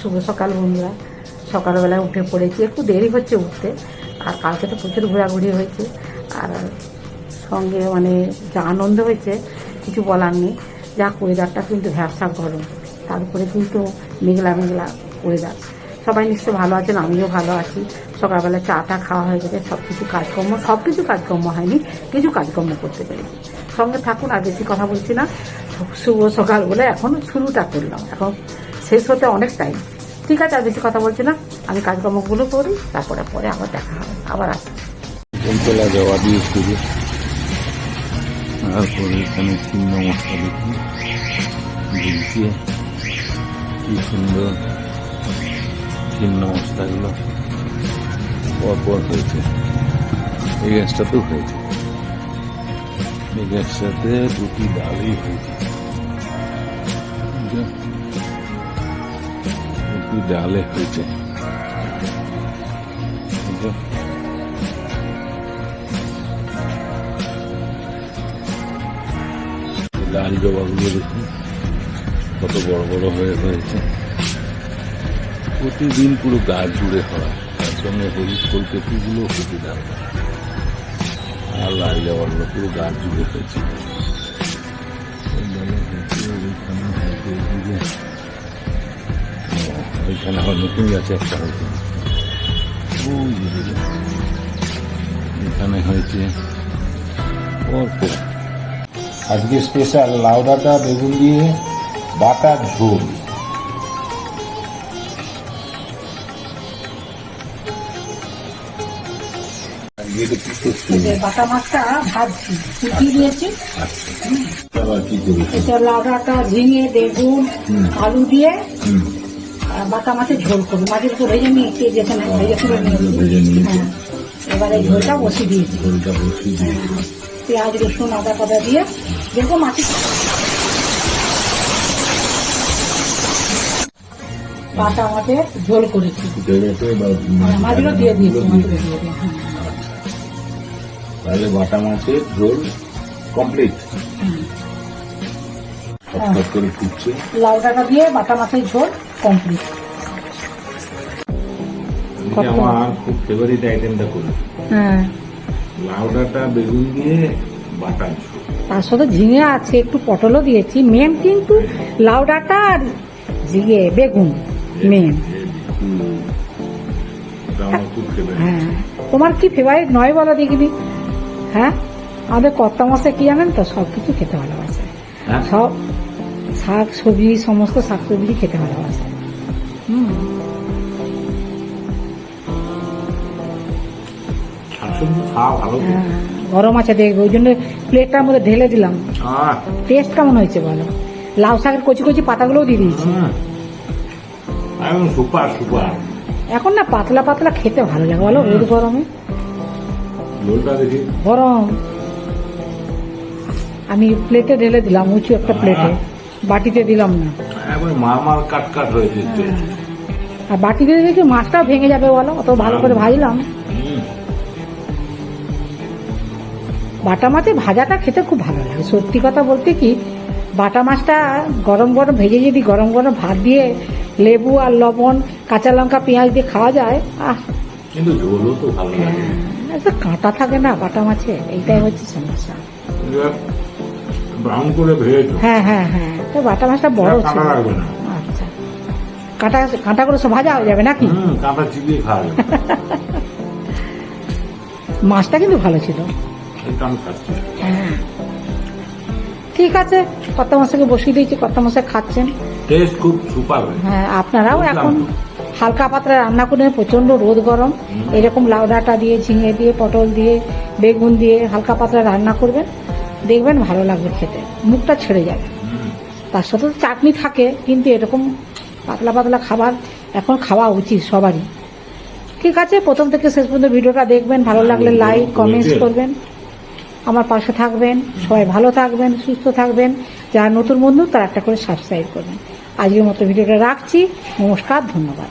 শুভ সকাল বন্ধুরা। সকালবেলায় উঠে পড়েছি, একটু দেরি হচ্ছে উঠতে, আর কালকে তো প্রচুর ঘোরাঘুরি হয়েছে, আর সঙ্গে মানে যা আনন্দ হয়েছে, কিছু বলার নেই। যা ওয়েদারটা কিন্তু ভ্যাবসা গরম, তারপরে কিন্তু মেঘলা মেঘলা ওয়েদার সবাই নিশ্চয় ভালো আছেন, আমিও ভালো আছি। সকালবেলা চাটা খাওয়া হয়ে গেছে সব কিছু কাজকর্ম সব কিছু কাজকর্ম হয়নি, কিছু কাজকর্ম করতে পেরেছি। সঙ্গে থাকুন, আর বেশি কথা বলছি না। শুভ সকাল বলে এখন শুরুটা করলাম, এখন শেষ হতে অনেক টাইম ঠিক আছে, আর বেশি কথা বলছি না। আমি কাজকর্মগুলো করি, তারপরে, পরে আবার দেখা হবে। আবার জবা দিয়ে শুরু। তারপরে এখানে চিহ্ন মশলা দেখি ঝুলছে কি সুন্দর চিহ্ন মশলাগুলো পরপর হয়েছে। এই গ্যাসটাতেও হয়েছে। এই গ্যাসটাতে দুটি ডালই হয়েছে। দুটি ডালে হয়েছে লাল জবাগুলো দেখুন কত বড় বড় হয়ে হয়েছে প্রতিদিন পুরো গাছ জুড়ে হয় তার সঙ্গে হলুদ ফুলকপিগুলো ফুটে থাকবে আর লাল জবাগুলো পুরো গাছ জুড়ে হয়েছে ওইখানে আবার নতুন গাছে একটা হয়েছে। এখানে হয়েছে আজকে স্পেশাল লাউ ডাঁটা বেগুন দিয়ে বাটার ঝোল। বাটা মাছটা ভাজছি। কি দিয়েছি? এটা লাউডাটা ঝিঙে বেগুন আলু দিয়ে বাটা মাছের ঝোল করব। মাছের তো ভেজে নিয়েছি যেখানে ভেজে তুলে নিয়েছি। ভেজে নিয়েছি। হ্যাঁ এবারে ঝোলটা বসিয়ে দিয়েছি পেঁয়াজ রসুন আদা পাতা দিয়ে দেখো মাছের বাটা মাছের ঝোল করেছি। হ্যাঁ, মাছগুলো দিয়ে দিয়েছি মাছগুলো দিয়ে দিয়ে হ্যাঁ। তাহলে বাটা মাছের ঝোল কমপ্লিট। হুম। করে ফুটছে। লাউ ডাঁটা দিয়ে বাটা মাছের ঝোল কমপ্লিট আমার খুব ফেভারিট আইটেমটা করি? হ্যাঁ। লাউ ডাঁটা বেগুন দিয়ে বাটা তার সাথে ঝিঙে আছে একটু পটলও দিয়েছি। মেন কিন্তু লাউ ডাঁটা আর ঝিঙে বেগুন মেন হ্যাঁ। তোমার কি ফেভারিট নয় বলো দেখিনি। হ্যাঁ? আমাদের কর্তা মশাই কি জানেন তো? সব কিছু খেতে ভালোবাসে। হ্যাঁ। সব শাক সবজি সমস্ত শাক সবজি খেতে ভালোবাসে। হুম। হ্যাঁ, গরম আছে দেখবে ওই জন্য প্লেটটার মধ্যে ঢেলে দিলাম। টেস্ট কেমন হয়েছে বলো? লাউ শাকের কচি কচি পাতাগুলোও দিয়ে দিয়েছি। হুম। Super super. এখন না পাতলা পাতলা খেতে ভালো লাগে বলো রোদ গরমে। গরম। আমি প্লেটে ঢেলে দিলাম উঁচু একটা প্লেটে বাটিতে দিলাম না। একবার মারমার কাট কাট হয়েছে আর বাটিতে দেখি মাছটাও ভেঙে যাবে বলো অত ভালো করে ভাজলাম। বাটা মাছে ভাজাটা খেতে খুব ভালো লাগে। সত্যি কথা বলতে কি বাটা মাছটা গরম গরম ভেজে যদি গরম গরম ভাত দিয়ে লেবু আর লবণ কাঁচা লঙ্কা পেঁয়াজ দিয়ে খাওয়া যায় আহ। কিন্তু ঝোলও তো ভালো লাগে। একটা কাঁটা থাকে না বাটা মাছে এইটাই হচ্ছে সমস্যা। ব্রাউন করে ভেজেছো হ্যাঁ হ্যাঁ হ্যাঁ। তো বাটা মাছটা বড় কাঁটা ছিল। না। আচ্ছা। কাঁটা কাঁটা করে সব ভাজা হয়ে যাবে নাকি? হুম কাঁটা চিবিয়ে খাওয়া যাবে মাছটা কিন্তু ভালো ছিল। হ্যাঁ। ঠিক আছে কত মশাকে বসিয়ে দিয়েছি কত মশাই খাচ্ছেন। টেস্ট খুব সুপার হ্যাঁ আপনারাও এখন হালকা পাতলা রান্না করে প্রচণ্ড রোদ গরম। এরকম লাউ ডাঁটা দিয়ে ঝিঙে দিয়ে পটল দিয়ে বেগুন দিয়ে হালকা পাতলা রান্না করবেন। দেখবেন ভালো লাগবে খেতে। মুখটা ছেড়ে যাবে। তার সাথে তো চাটনি থাকে কিন্তু এরকম পাতলা পাতলা খাবার এখন খাওয়া উচিত সবারই। ঠিক আছে প্রথম থেকে শেষ পর্যন্ত ভিডিওটা দেখবেন ভালো লাগলে লাইক কমেন্টস করবেন। আমার পাশে থাকবেন সবাই ভালো থাকবেন সুস্থ থাকবেন। যারা নতুন বন্ধু তারা একটা করে সাবস্ক্রাইব করবেন। আজকের মতো ভিডিওটা রাখছি। নমস্কার ধন্যবাদ।